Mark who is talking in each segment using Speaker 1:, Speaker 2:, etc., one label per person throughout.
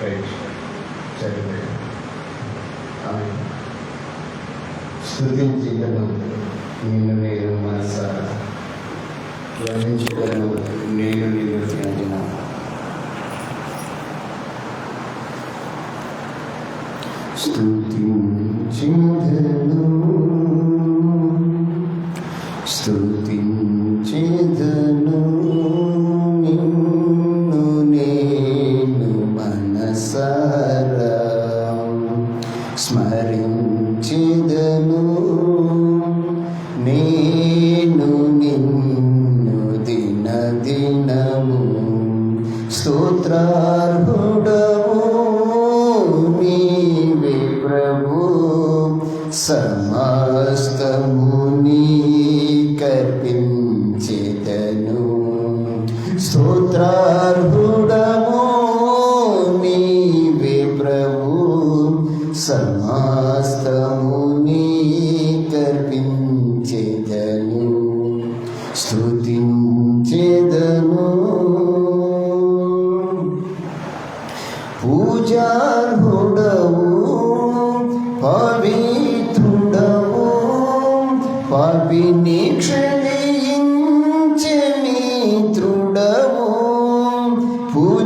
Speaker 1: Right చదివే ఆమె స్థుతించగలను నేను నేను మనసారా వర్ణించగలను నేను నిన్ను ధ్యాన స్థుతించగలను స్థుతి స్తోత్రార్హుడము నీవే ప్రభు. సమస్తము నీకర్పించెదను స్తోత్రార్హుడము నీవే ప్రభు. సమస్తము నీకర్పించెదను స్తుతించెదను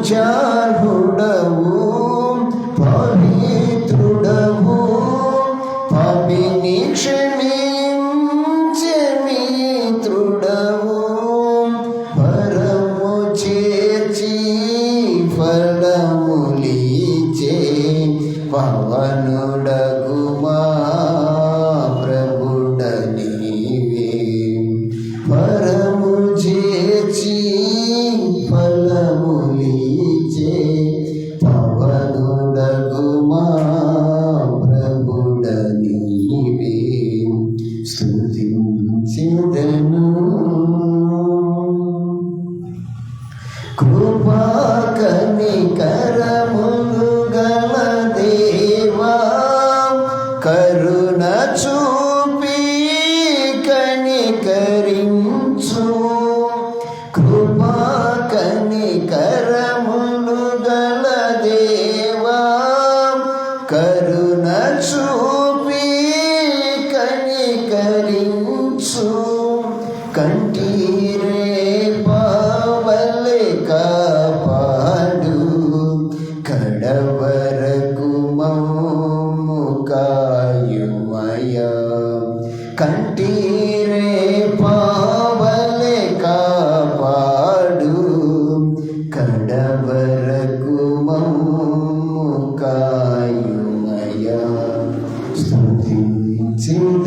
Speaker 1: ಜಾರುಡವು ಪವಿತ್ರುಡವು ಪಾಪಿನಿ ಕ್ಷಮಿ ಜಮಿ ತೃಡವು ಪರಮು ಚೇಚಿ ಫಲಮುಲಿ ಚೇ ಪವನುಡ കണ്ടീരേ പാവലിക പാടു കടവരകുമുകായുമയ കണ്ടീരേ പാവലിക പാടു കടവരകുമുകായുമയ സ്തുതി ചിന്ത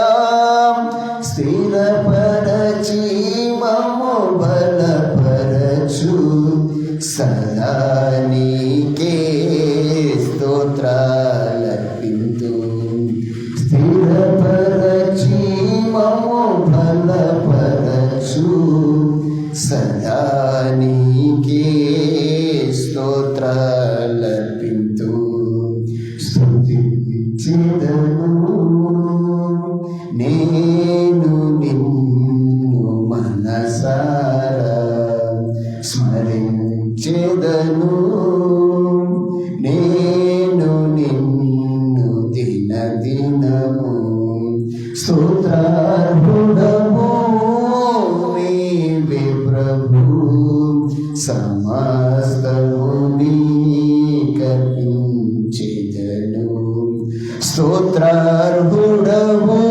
Speaker 1: సదా నీకే స్తోత్రాలర్పింతు হুড়হু